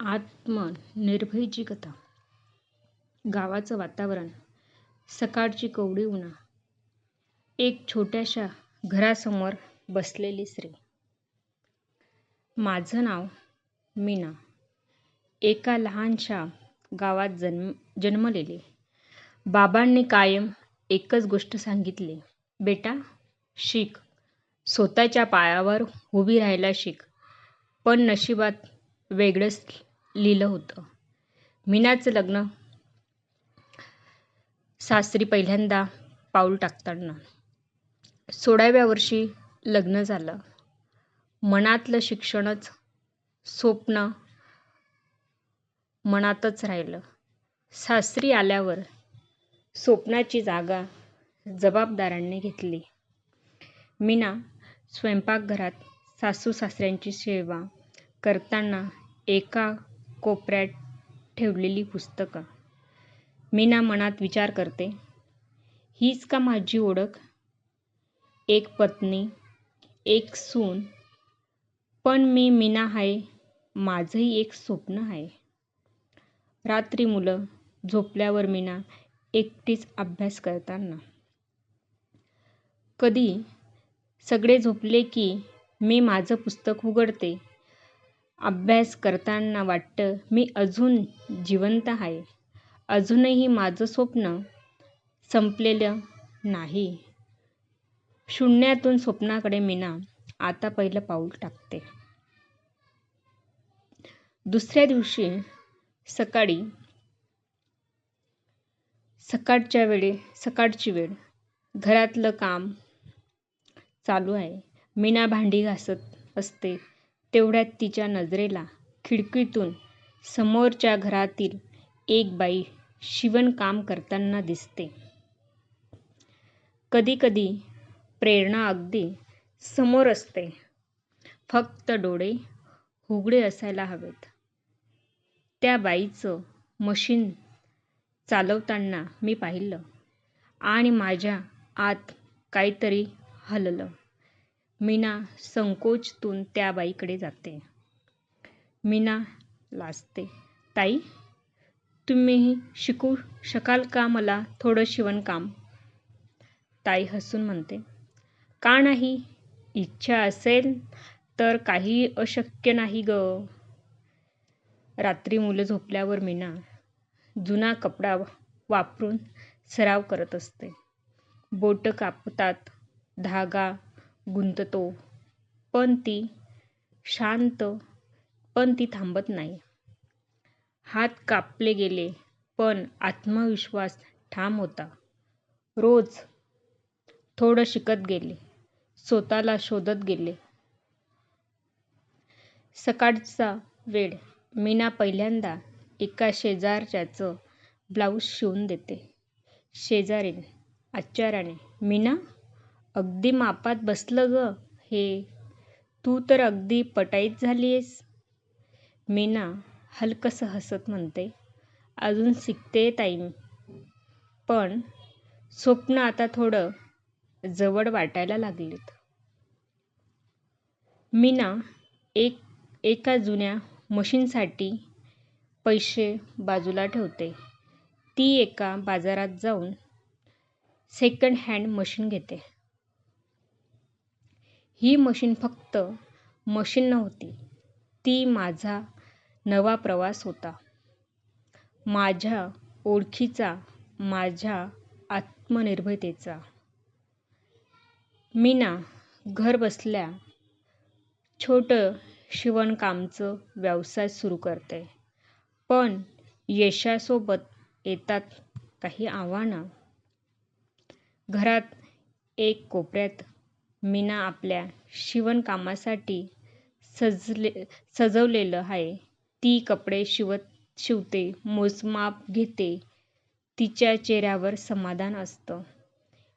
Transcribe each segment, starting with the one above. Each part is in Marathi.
आत्मनिर्भयजिकता गावाचं वातावरण सकाळची कोवळी उन्हा. एक छोट्याशा घरासमोर बसलेली स्त्री. माझं नाव मीना. एका लहानशा गावात जन्म जन्मलेले. बाबांनी कायम एकच गोष्ट सांगितली. बेटा शिक. स्वतःच्या पायावर उभी राहायला शिक. पण नशिबात वेगळंच लिहिलं होतं. मीनाचं लग्न सासरी पहिल्यांदा पाऊल टाकताना. सोळाव्या वर्षी लग्न झालं. मनातलं शिक्षणच स्वप्न मनातच राहिलं. सासरी आल्यावर स्वप्नाची जागा जबाबदारांनी घेतली. मीना स्वयंपाकघरात सासू सासऱ्यांची सेवा करताना एका कोपऱ्यात ठेवलेली पुस्तकं. मीना मनात विचार करते हीच का माझी ओळख? एक पत्नी एक सून पण मी मीना आहे माझंही एक स्वप्न आहे रात्री मुलं झोपल्यावर मीना एकटीच अभ्यास करताना. कधी? सगळे झोपले की मी माझं पुस्तक उघडते अभ्यास करताना वाटतं मी अजून जिवंत आहे. अजूनही माझं स्वप्न संपलेलं नाही. शून्यातून स्वप्नाकडे मीना आता पहिलं पाऊल टाकते. दुसऱ्या दिवशी सकाळी सकाळच्या वेळी सकाळची वेळ घरातलं काम चालू आहे. मीना भांडी घासत असते. तेवढ्यात तिच्या नजरेला खिडकीतून समोरच्या घरातील एक बाई शिवणकाम करताना दिसते. कधीकधी प्रेरणा अगदी समोर असते. फक्त डोळे उघडे असायला हवेत. त्या बाईचं मशीन चालवताना मी पाहिलं आणि माझ्या आत काहीतरी हललं. मीना संकोचतून त्या बाईकडे जाते. मीना लाजते. ताई तुम्ही शिकू शकाल का मला थोडं शिवणकाम? ताई हसून म्हणते. का नाही? इच्छा असेल तर काही अशक्य नाही ग. रात्री मुलं झोपल्यावर मीना जुना कपडा वापरून सराव करत असते. बोटं कापतात धागा गुंततो. पण ती शांत पण ती थांबत नाही. हात कापले गेले पण आत्मविश्वास ठाम होता. रोज थोडं शिकत गेले स्वतःला शोधत गेले. सकाळचा वेळ मीना पहिल्यांदा एका शेजारच्याचं ब्लाऊज शिवून देते. शेजारीन आश्चर्याने मीना अगदी मापात बसलं ग हे. तू तर अगदी पटाईत झालीयस. मीना हलकसं हसत म्हणते. अजून शिकते ताई पण स्वप्न आता थोडं जवळ वाटायला लागलीत. मीना एक एका जुन्या मशीनसाठी पैसे बाजूला ठेवते. ती एका बाजारात जाऊन सेकंड हँड मशीन घेते. ही मशीन फक्त मशीन नव्हती ती माझा नवा प्रवास होता. माझ्या ओळखीचा माझ्या आत्मनिर्भरतेचा. मीना घरबसल्या छोटं शिवणकामचं व्यवसाय सुरू करते. पण यशासोबत येतात काही आव्हानं. घरात एक कोपऱ्यात मीना आपल्या शिवणकामासाठी सजले सजवलेलं आहे. ती कपडे शिवत शिवते मोजमाप घेते. तिच्या चेहऱ्यावर समाधान असतं.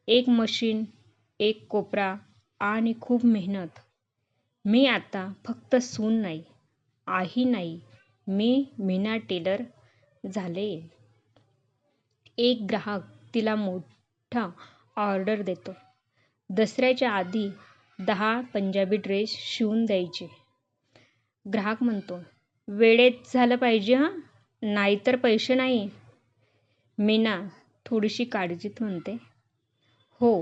एक मशीन एक कोपरा आणि खूप मेहनत. मी आता फक्त सून नाही आई नाही. मी मीना टेलर झाले. एक ग्राहक तिला मोठा ऑर्डर देतो. दसऱ्याच्या आधी दहा पंजाबी ड्रेस शिवून द्यायचे. ग्राहक म्हणतो वेळेत झालं पाहिजे हां नाहीतर पैसे नाही. मीना थोडीशी काळजीत म्हणते हो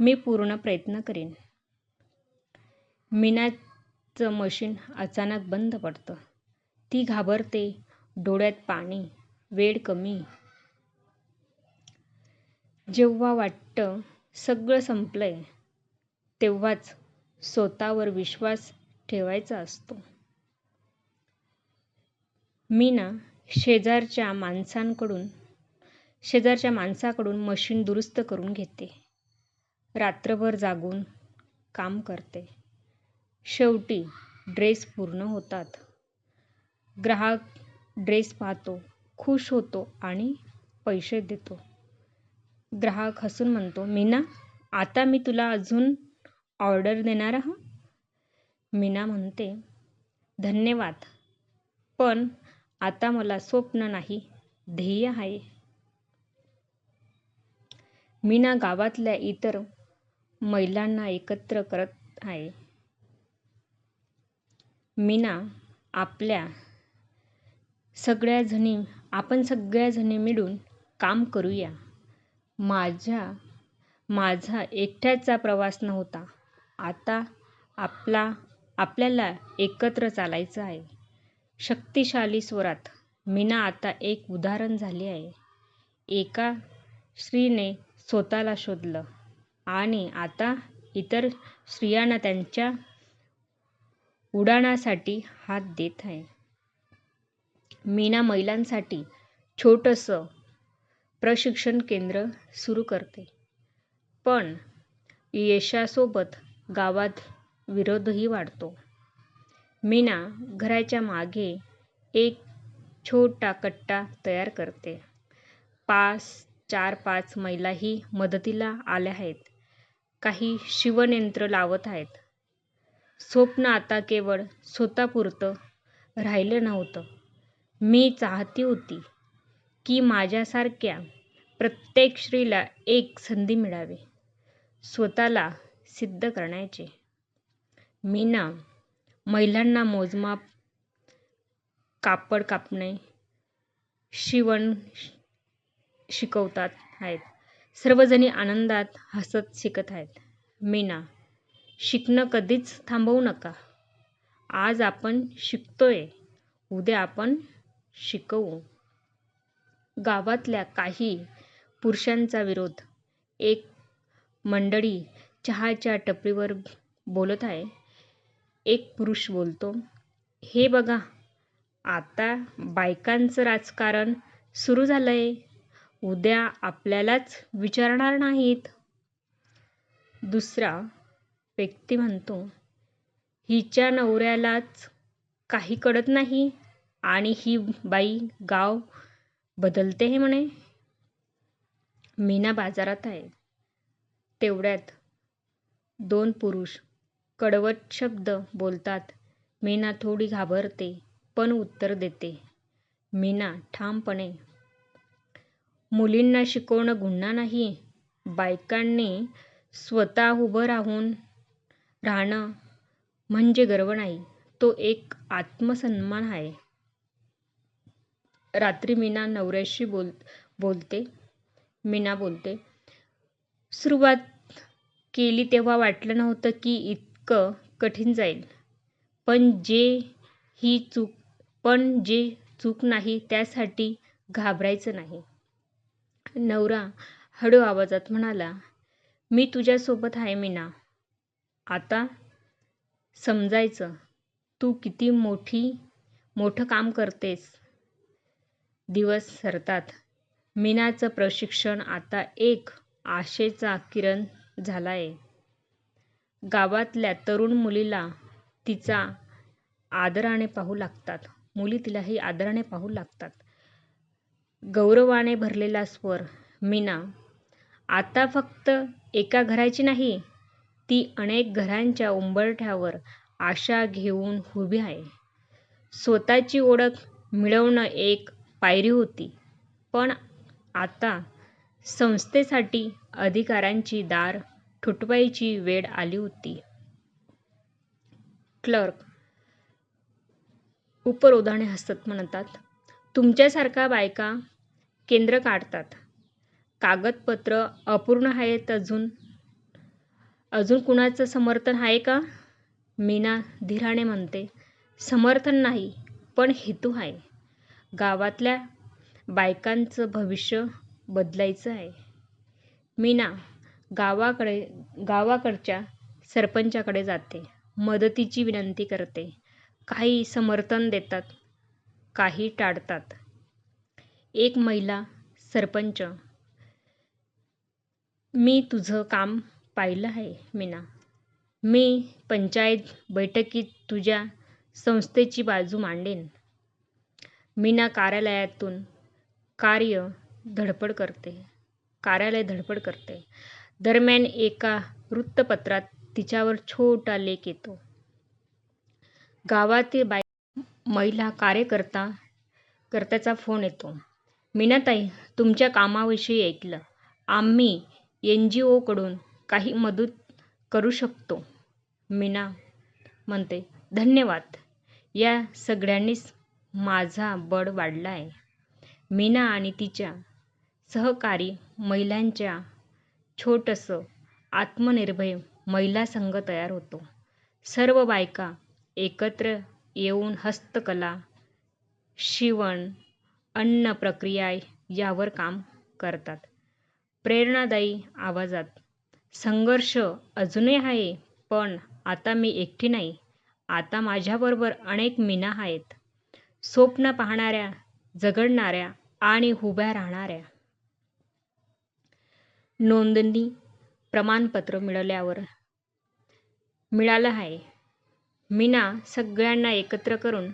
मी पूर्ण प्रयत्न करेन. मीनाचं मशीन अचानक बंद पडतं. ती घाबरते डोळ्यात पाणी वेळ कमी. जेव्हा वाटतं सगळं संपलंय तेव्हाच स्वतःवर विश्वास ठेवायचा असतो. मीना शेजारच्या माणसांकडून शेजारच्या माणसाकडून मशीन दुरुस्त करून घेते. रात्रभर जागून काम करते. शेवटी ड्रेस पूर्ण होतात. ग्राहक ड्रेस पाहतो खुश होतो आणि पैसे देतो. ग्राहक हसून म्हणतो मीना आता मी तुला अजून ऑर्डर देणार हा मीना म्हणते धन्यवाद पण आता मला स्वप्न नाही ध्येय आहे. मीना गावातल्या इतर महिलांना एकत्र करत आहे. मीना आपल्या सगळ्याजणी आपण सगळ्याजणी मिळून काम करूया. माझ्या माझा एकट्याचा प्रवास नव्हता. आता आपला आपल्याला एकत्र चालायचं आहे. शक्तिशाली स्वरात मीना आता एक उदाहरण झाली आहे. एका स्त्रीने स्वतःला शोधलं आणि आता इतर स्त्रियांना त्यांच्या उड्डाणासाठी हात देत आहे. मीना महिलांसाठी छोटंसं प्रशिक्षण केंद्र सुरू करते. पण यशासोबत गावात विरोधही वाढतो. मीना घराच्या मागे एक छोटा कट्टा तयार करते. पाच चार पाच महिलाही मदतीला आल्या आहेत. काही शिवणयंत्र लावत आहेत. स्वप्न आता केवळ स्वतःपुरतं राहिलं नव्हतं. मी चाहती होती की माझ्यासारख्या प्रत्येक स्त्रीला एक संधी मिळावी स्वतःला सिद्ध करण्याची. मीना महिलांना मोजमाप कापड कापणे शिवण शिकवतात आहेत. सर्वजणी आनंदात हसत शिकत आहेत. मीना शिकणं कधीच थांबवू नका. आज आपण शिकतोय उद्या आपण शिकवू. गावातल्या काही पुरुषांचा विरोध. एक मंडळी चहाच्या टपरीवर बोलत आहे. एक पुरुष बोलतो हे बघा आता बायकांचं राजकारण सुरू झालंय. उद्या आपल्यालाच विचारणार नाहीत. दुसरा व्यक्ती म्हणतो हिच्या नवऱ्यालाच काही कळत नाही आणि ही बाई गाव बदलते हे म्हणे. मीना बाजारात आहे. तेवढ्यात दोन पुरुष कडवट शब्द बोलतात. मीना थोडी घाबरते पण उत्तर देते. मीना ठामपणे मुलींना शिकवणं गुन्हा नाही. बायकांनी स्वतः उभं राहून राहणं म्हणजे गर्व नाही. तो एक आत्मसन्मान आहे. रात्री मीना नवऱ्याशी बोल बोलते. मीना बोलते सुरुवात केली तेव्हा वाटलं नव्हतं की इतकं कठीण जाईल. पण जे ही चूक पण जे चूक नाही त्यासाठी घाबरायचं नाही. नवरा हळू आवाजात म्हणाला मी तुझ्यासोबत आहे मीना. आता समजायचं. तू किती मोठी मोठं काम करतेस. दिवस सरतात. मीनाचं प्रशिक्षण आता एक आशेचा किरण झालाय. गावातल्या तरुण मुलीला तिचा आदराने पाहू लागतात. मुली तिलाही आदराने पाहू लागतात. गौरवाने भरलेला स्वर मीना आता फक्त एका घराची नाही ती अनेक घरांच्या उंबरठ्यावर आशा घेऊन उभी आहे. स्वतःची ओळख मिळवणं एक पायरी होती. पण आता संस्थेसाठी अधिकारांची दार ठोठावायची वेळ आली होती. क्लर्क उपरोधाने हसत म्हणतात तुमच्यासारख्या बायका केंद्र काढतात. कागदपत्र अपूर्ण आहेत अजून. अजून कुणाचं समर्थन आहे का? मीना धीराने म्हणते समर्थन नाही पण हेतू आहे. गावातल्या बायकांचं भविष्य बदलायचं आहे. मीना गावाकडे गावाकडच्या सरपंचाकडे जाते. मदतीची विनंती करते. काही समर्थन देतात काही टाळतात. एक महिला सरपंच मी तुझं काम पाहिलं आहे मीना. मी पंचायत बैठकीत तुझ्या संस्थेची बाजू मांडेन. मीना कार्यालयातून कार्य धडपड करते. कार्यालय धडपड करते. दरम्यान एका वृत्तपत्रात तिच्यावर छोटा लेख येतो. गावातील बाय महिला कार्यकर्ता कर्त्याचा फोन येतो. मीनाताई तुमच्या कामाविषयी ऐकलं. आम्ही एन जी ओकडून काही मदत करू शकतो. मीना म्हणते धन्यवाद. या सगळ्यांनीच माझा बळ वाढला आहे मीना आणि तिच्या सहकारी महिलांच्या छोटंसं आत्मनिर्भर महिला संघ तयार होतो. सर्व बायका एकत्र येऊन हस्तकला शिवण अन्न प्रक्रिया यावर काम करतात. प्रेरणादायी आवाजात संघर्ष अजूनही आहे पण आता मी एकटी नाही. आता माझ्याबरोबर अनेक मीना आहेत. स्वप्न पाहणाऱ्या झगडणाऱ्या आणि उभ्या राहणाऱ्या. नोंदणी प्रमाणपत्र मिळाल्यावर. मिळालं आहे. मीना सगळ्यांना एकत्र करून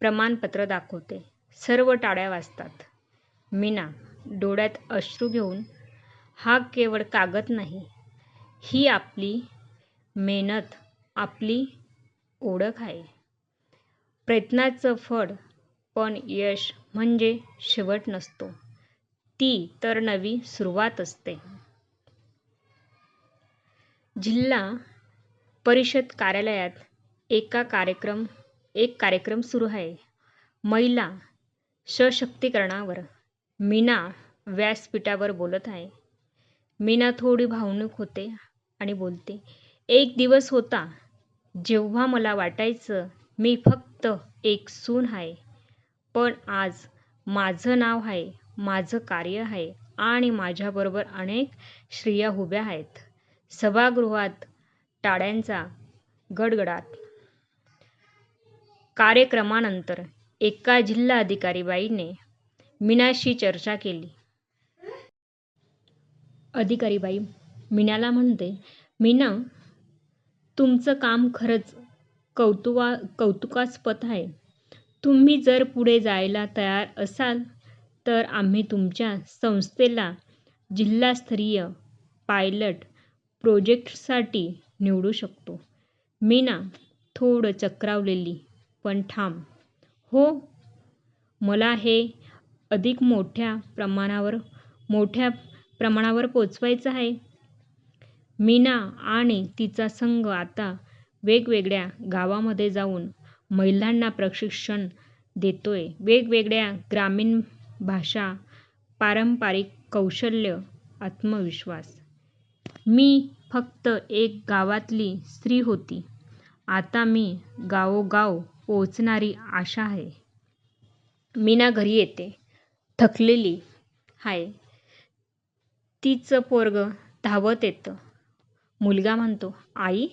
प्रमाणपत्र दाखवते. सर्व टाळ्या वाजतात. मीना डोळ्यात अश्रू घेऊन हा केवळ कागद नाही. ही आपली मेहनत आपली ओळख आहे. प्रयत्नाचं फळ पण यश म्हणजे शेवट नसतो. ती तर नवी सुरुवात असते. जिल्हा परिषद कार्यालयात एका कार्यक्रम एक कार्यक्रम सुरू आहे. महिला सशक्तीकरणावर मीना व्यासपीठावर बोलत आहे. मीना थोडी भावनिक होते आणि बोलते एक दिवस होता जेव्हा मला वाटायचं मी फक्त एक सून आहे. पण आज माझं नाव आहे माझं कार्य आहे आणि माझ्याबरोबर अनेक स्त्रिया उभ्या आहेत. सभागृहात टाळ्यांचा गडगडाट. कार्यक्रमानंतर एका जिल्हाधिकारी बाईने मीनाशी चर्चा केली. अधिकारी बाई मीनाला म्हणते मीना तुमचं काम खरंच कौतुवा कौतुकास्पद आहे. तुम्ही जर पुढे जायला तयार असाल तर आम्ही तुमच्या संस्थेला जिल्हास्तरीय पायलट प्रोजेक्टसाठी निवडू शकतो. मीना थोडं चक्रावलेली पण ठाम. हो मला हे अधिक मोठ्या प्रमाणावर मोठ्या प्रमाणावर पोचवायचं आहे. मीना आणि तिचा संघ आता वेगवेगळ्या गावामध्ये जाऊन महिलांना प्रशिक्षण देतो आहे वेगवेगळ्या ग्रामीण भाषा पारंपरिक कौशल्य आत्मविश्वास. मी फक्त एक गावातली स्त्री होती. आता मी गावोगाव पोचणारी आशा आहे. मीना घरी येते. थकलेली आहे तिचं पोरगं धावत येतं. मुलगा म्हणतो आई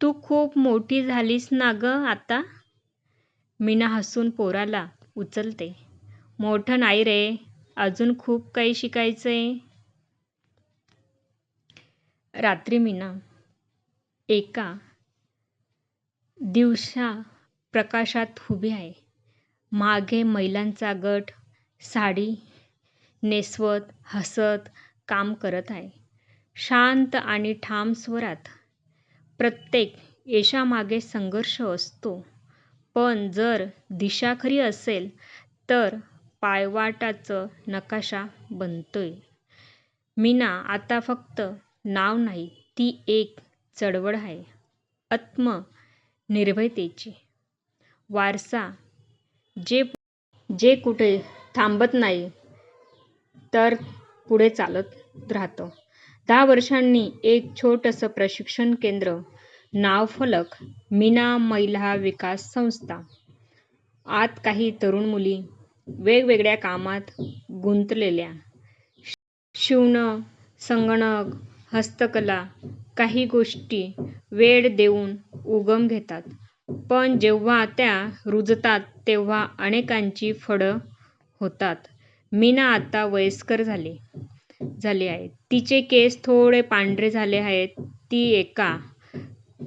तू खूप मोठी झालीस ना गं आता? मीना हसून पोराला उचलते. मोठं नाही रे अजून खूप काही शिकायचंय. रात्री मीना एका दिवसा प्रकाशात उभी आहे. मागे महिलांचा गट साडी नेसवत हसत काम करत आहे. शांत आणि ठाम स्वरात प्रत्येक यशामागे संघर्ष असतो. पण जर दिशा खरी असेल तर पायवाटाचं नकाशा बनतोय. मीना आता फक्त नाव नाही ती एक चळवळ आहे. आत्मनिर्भरतेची वारसा जे जे कुठे थांबत नाही तर पुढे चालत राहतं. दहा वर्षांनी एक छोटंसं प्रशिक्षण केंद्र. नावफलक मीना महिला विकास संस्था. आत काही तरुण मुली वेगवेगळ्या कामात गुंतलेल्या. शिवणं, संगणक, हस्तकला. काही गोष्टी वेळ देऊन उगम घेतात. पण जेव्हा त्या रुजतात तेव्हा अनेकांची फळं होतात. मीना आता वयस्कर झाली आहे. तिचे केस थोडे पांढरे झाले आहेत. ती एका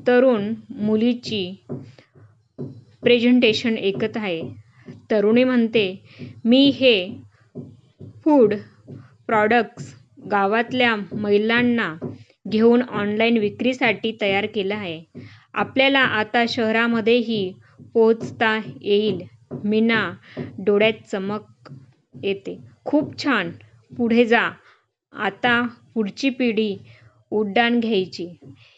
तरुण मुलीची प्रेझेंटेशन ऐकत आहे. तरुणी म्हणते, मी हे फूड प्रॉडक्ट्स गावातल्या महिलांना घेऊन ऑनलाईन विक्रीसाठी तयार केलं आहे. आपल्याला आता शहरामध्येही पोहोचता येईल. मीना डोळ्यात चमक येते. खूप छान. पुढे जा. आता पुढची पिढी उड्डाण घ्यायची.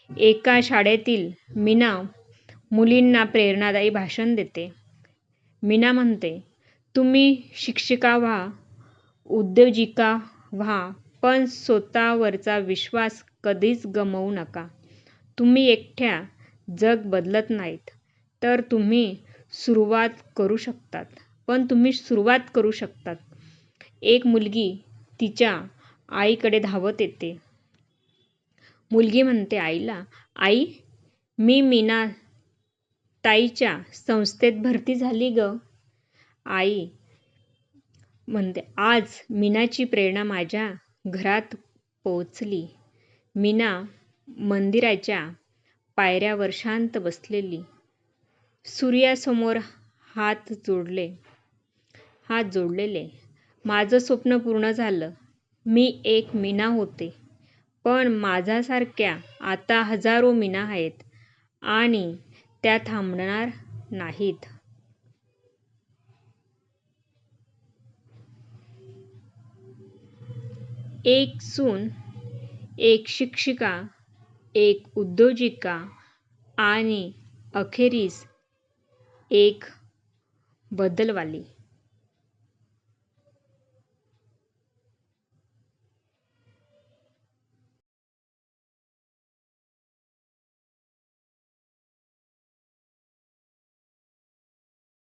एका शाळेतील मीना मुलींना प्रेरणादायी भाषण देते. मीना म्हणते, तुम्ही शिक्षिका व्हा, उद्योजिका व्हा पण स्वतःवरचा विश्वास कधीच गमावू नका. तुम्ही एकट्या जग बदलत नाहीत. तर तुम्ही सुरवात करू शकतात पण तुम्ही सुरुवात करू शकतात एक मुलगी तिच्या आईकडे धावत येते. मुलगी म्हणते आईला, आई, मी मीना ताईच्या संस्थेत भरती झाली गं. आई म्हणते, आज मीनाची प्रेरणा माझ्या घरात पोहोचली. मीना मंदिराच्या पायऱ्यावर शांत बसलेली. सूर्यासमोर हात जोडलेले. माझं स्वप्न पूर्ण झालं. मी एक मीना होते. पण माझ्यासारख्या आता हजारो मीना आहेत आणि त्या थांबणार नाहीत. एक सून, एक शिक्षिका, एक उद्योजिका आणि अखेरीस एक बदलवाली.